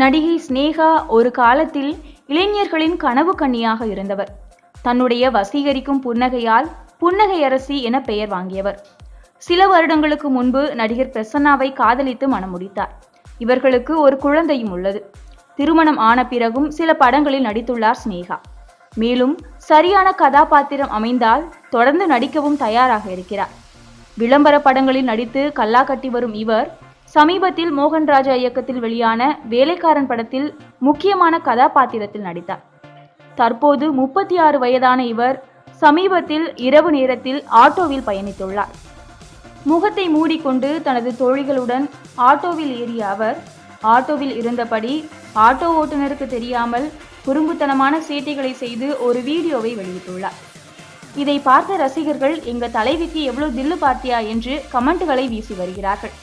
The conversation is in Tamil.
நடிகை சினேகா ஒரு காலத்தில் இளைஞர்களின் கனவு கண்ணியாக இருந்தவர். தன்னுடைய வசீகரிக்கும் புன்னகையால் புன்னகை அரசி என பெயர் வாங்கியவர். சில வருடங்களுக்கு முன்பு நடிகர் பிரசன்னாவை காதலித்து மனம் முடித்தார். இவர்களுக்கு ஒரு குழந்தையும் உள்ளது. திருமணம் ஆன பிறகும் சில படங்களில் நடித்துள்ளார் சினேகா. மேலும் சரியான கதாபாத்திரம் அமைந்தால் தொடர்ந்து நடிக்கவும் தயாராக இருக்கிறார். விளம்பர படங்களில் நடித்து கல்லா கட்டி வரும் இவர் சமீபத்தில் மோகன் ராஜா இயக்கத்தில் வெளியான வேலைக்காரன் படத்தில் முக்கியமான கதாபாத்திரத்தில் நடித்தார். தற்போது முப்பத்தி ஆறு வயதான இவர் சமீபத்தில் இரவு நேரத்தில் ஆட்டோவில் பயணித்துள்ளார். முகத்தை மூடிக்கொண்டு தனது தோழிகளுடன் ஆட்டோவில் ஏறிய அவர் ஆட்டோவில் இருந்தபடி ஆட்டோ ஓட்டுநருக்கு தெரியாமல் குறும்புத்தனமான சேட்டைகளை செய்து ஒரு வீடியோவை வெளியிட்டுள்ளார். இதை பார்த்த ரசிகர்கள் எங்க தலைவிக்கு எவ்வளவு தில்லு பார்த்தியா என்று கமெண்ட்களை வீசி வருகிறார்கள்.